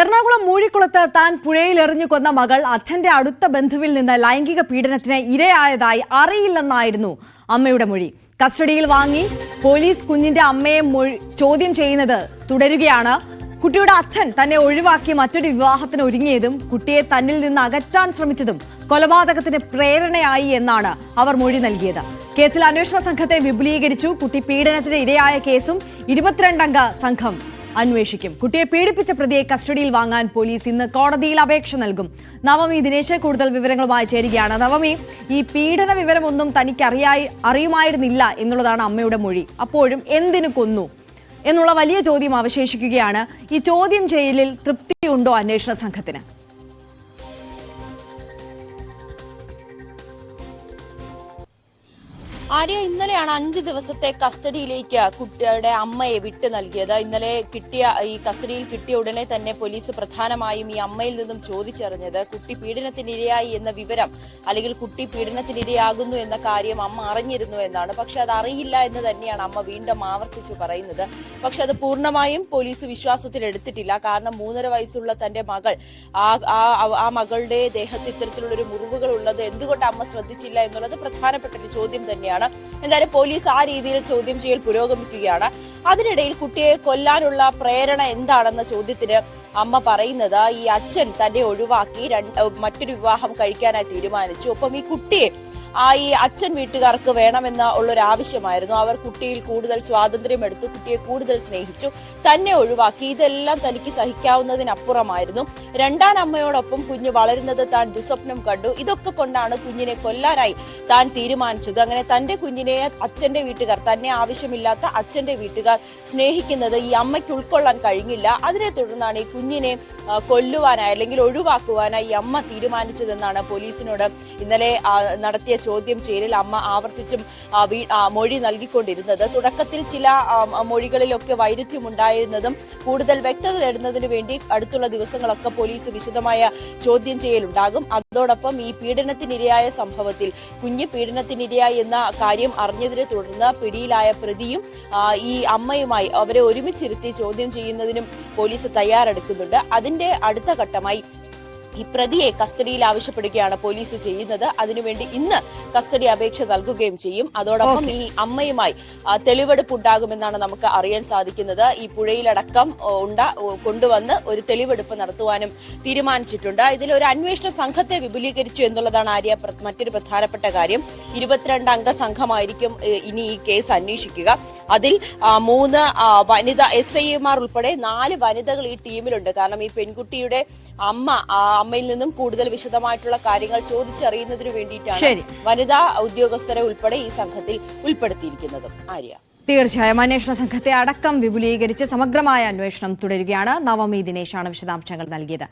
എറണാകുളം മൂഴിക്കുളത്ത് താൻ പുഴയിൽ എറിഞ്ഞു കൊന്ന മകൾ അച്ഛന്റെ അടുത്ത ബന്ധുവിൽ നിന്ന് ലൈംഗിക പീഡനത്തിന് ഇരയായതായി അറിയില്ലെന്നായിരുന്നു അമ്മയുടെ മൊഴി. കസ്റ്റഡിയിൽ വാങ്ങി പോലീസ് കുഞ്ഞിന്റെ അമ്മയെ ചോദ്യം ചെയ്യുന്നത് തുടരുകയാണ്. കുട്ടിയുടെ അച്ഛൻ തന്നെ ഒഴിവാക്കി മറ്റൊരു വിവാഹത്തിന് ഒരുങ്ങിയതും കുട്ടിയെ തന്നിൽ നിന്ന് അകറ്റാൻ ശ്രമിച്ചതും കൊലപാതകത്തിന് പ്രേരണയായി എന്നാണ് അവർ മൊഴി നൽകിയത്. കേസിൽ അന്വേഷണ സംഘത്തെ വിപുലീകരിച്ചു. കുട്ടി പീഡനത്തിന് ഇരയായ കേസും ഇരുപത്തിരണ്ടംഗ സംഘം അന്വേഷിക്കും. കുട്ടിയെ പീഡിപ്പിച്ച പ്രതിയെ കസ്റ്റഡിയിൽ വാങ്ങാൻ പോലീസ് ഇന്ന് കോടതിയിൽ അപേക്ഷ നൽകും. നവമി ദിനേശ് കൂടുതൽ വിവരങ്ങളുമായി ചേരുകയാണ്. നവമി ഈ പീഡന വിവരമൊന്നും തനിക്ക് അറിയായി അറിയുമായിരുന്നില്ല എന്നുള്ളതാണ് അമ്മയുടെ മൊഴി. അപ്പോഴും എന്തിനു കൊന്നു? എന്നുള്ള വലിയ ചോദ്യം അവശേഷിക്കുകയാണ്. ഈ ചോദ്യം ചെയ്യലിൽ തൃപ്തിയുണ്ടോ അന്വേഷണ സംഘത്തിന്? ആര്യ ഇന്നലെയാണ് അഞ്ച് ദിവസത്തെ കസ്റ്റഡിയിലേക്ക് കുട്ടിയുടെ അമ്മയെ വിട്ടു നൽകിയത്. ഇന്നലെ കിട്ടിയ ഈ കസ്റ്റഡിയിൽ കിട്ടിയ ഉടനെ തന്നെ പോലീസ് പ്രധാനമായും ഈ അമ്മയിൽ നിന്നും ചോദിച്ചറിഞ്ഞത് കുട്ടി പീഡനത്തിനിരയായി എന്ന വിവരം അല്ലെങ്കിൽ കുട്ടി പീഡനത്തിനിരയാകുന്നു എന്ന കാര്യം അമ്മ അറിഞ്ഞിരുന്നു എന്നാണ്. പക്ഷെ അത് അറിയില്ല എന്ന് തന്നെയാണ് അമ്മ വീണ്ടും ആവർത്തിച്ചു പറയുന്നത്. പക്ഷെ അത് പൂർണമായും പോലീസ് വിശ്വാസത്തിൽ എടുത്തിട്ടില്ല. കാരണം മൂന്നര വയസ്സുള്ള തന്റെ മകൾ ആ ആ- ആ മകളുടെ ദേഹത്ത് ഇത്തരത്തിലുള്ള ഒരു മുറിവുകൾ ഉള്ളത് എന്തുകൊണ്ട് അമ്മ ശ്രദ്ധിച്ചില്ല എന്നുള്ളത് പ്രധാനപ്പെട്ട ഒരു ചോദ്യം തന്നെയാണ്. എന്തായാലും പോലീസ് ആ രീതിയിൽ ചോദ്യം ചെയ്യൽ പുരോഗമിക്കുകയാണ്. അതിനിടയിൽ കുട്ടിയെ കൊല്ലാനുള്ള പ്രേരണ എന്താണെന്ന ചോദ്യത്തിന് അമ്മ പറയുന്നത് ഈ അച്ഛൻ തന്നെ ഒഴിവാക്കി മറ്റൊരു വിവാഹം കഴിക്കാനായി തീരുമാനിച്ചു. ഒപ്പം ഈ കുട്ടിയെ ആ ഈ അച്ഛൻ വീട്ടുകാർക്ക് വേണമെന്ന ഉള്ളൊരു ആവശ്യമായിരുന്നു അവർ കുട്ടിയിൽ കൂടുതൽ സ്വാതന്ത്ര്യം എടുത്തു കുട്ടിയെ കൂടുതൽ സ്നേഹിച്ചു തന്നെ ഒഴിവാക്കി. ഇതെല്ലാം തനിക്ക് സഹിക്കാവുന്നതിനപ്പുറമായിരുന്നു. രണ്ടാം അമ്മയോടൊപ്പം കുഞ്ഞ് വളരുന്നത് താൻ ദുസ്വപ്നം കണ്ടു. ഇതൊക്കെ കൊണ്ടാണ് കുഞ്ഞിനെ കൊല്ലാനായി താൻ തീരുമാനിച്ചത്. അങ്ങനെ തന്റെ കുഞ്ഞിനെ അച്ഛന്റെ വീട്ടുകാർ തന്നെ ആവശ്യമില്ലാത്ത അച്ഛന്റെ വീട്ടുകാർ സ്നേഹിക്കുന്നത് ഈ അമ്മയ്ക്ക് ഉൾക്കൊള്ളാൻ കഴിഞ്ഞില്ല. അതിനെ തുടർന്നാണ് ഈ കുഞ്ഞിനെ കൊല്ലുവാനായി അല്ലെങ്കിൽ ഒഴിവാക്കുവാനായി ഈ അമ്മ തീരുമാനിച്ചതെന്നാണ് പോലീസിനോട് ഇന്നലെ നടത്തിയ ചോദ്യം ചെയ്യലിൽ അമ്മ ആവർത്തിച്ചും മൊഴി നൽകിക്കൊണ്ടിരുന്നത്. തുടക്കത്തിൽ ചില മൊഴികളിലൊക്കെ വൈരുദ്ധ്യമുണ്ടായിരുന്നതും കൂടുതൽ വ്യക്തത തേടുന്നതിന് വേണ്ടി അടുത്തുള്ള ദിവസങ്ങളൊക്കെ പോലീസ് വിശദമായ ചോദ്യം ചെയ്യലുണ്ടാകും. അതോടൊപ്പം ഈ പീഡനത്തിനിരയായ സംഭവത്തിൽ കുഞ്ഞ് പീഡനത്തിനിരയായി എന്ന കാര്യം അറിഞ്ഞതിനെ തുടർന്ന് പിടിയിലായ പ്രതിയും ഈ അമ്മയുമായി അവരെ ഒരുമിച്ചിരുത്തി ചോദ്യം ചെയ്യുന്നതിനും പോലീസ് തയ്യാറെടുക്കുന്നുണ്ട്. അതിന്റെ അടുത്ത ഘട്ടമായി ഈ പ്രതിയെ കസ്റ്റഡിയിൽ ആവശ്യപ്പെടുകയാണ് പോലീസ് ചെയ്യുന്നത്. അതിനുവേണ്ടി ഇന്ന് കസ്റ്റഡി അപേക്ഷ നൽകുകയും ചെയ്യും. അതോടൊപ്പം ഈ അമ്മയുമായി തെളിവെടുപ്പ് ഉണ്ടാകുമെന്നാണ് നമുക്ക് അറിയാൻ സാധിക്കുന്നത്. ഈ പുഴയിലടക്കം ഉണ്ട കൊണ്ടുവന്ന് ഒരു തെളിവെടുപ്പ് നടത്തുവാനും തീരുമാനിച്ചിട്ടുണ്ട്. ഇതിൽ ഒരു അന്വേഷണ സംഘത്തെ വിപുലീകരിച്ചു എന്നുള്ളതാണ് ആര്യ മറ്റൊരു പ്രധാനപ്പെട്ട കാര്യം. ഇരുപത്തിരണ്ട് അംഗ സംഘമായിരിക്കും ഇനി ഈ കേസ് അന്വേഷിക്കുക. അതിൽ മൂന്ന് വനിത എസ് ഐമാർ ഉൾപ്പെടെ നാല് വനിതകൾ ഈ ടീമിലുണ്ട്. കാരണം ഈ പെൺകുട്ടിയുടെ അമ്മ അമ്മയിൽ നിന്നും കൂടുതൽ വിശദമായിട്ടുള്ള കാര്യങ്ങൾ ചോദിച്ചറിയുന്നതിനു വേണ്ടിയിട്ടാണ് വനിതാ ഉദ്യോഗസ്ഥരെ ഉൾപ്പെടെ ഈ സംഘത്തിൽ ഉൾപ്പെടുത്തിയിരിക്കുന്നത്. ആര്യ. തീർച്ചയായും അന്വേഷണ സംഘത്തെ അടക്കം വിപുലീകരിച്ച് സമഗ്രമായ അന്വേഷണം തുടരുകയാണ്. നവമി ദിനേശാണ് വിശദാംശങ്ങൾ നൽകിയത്.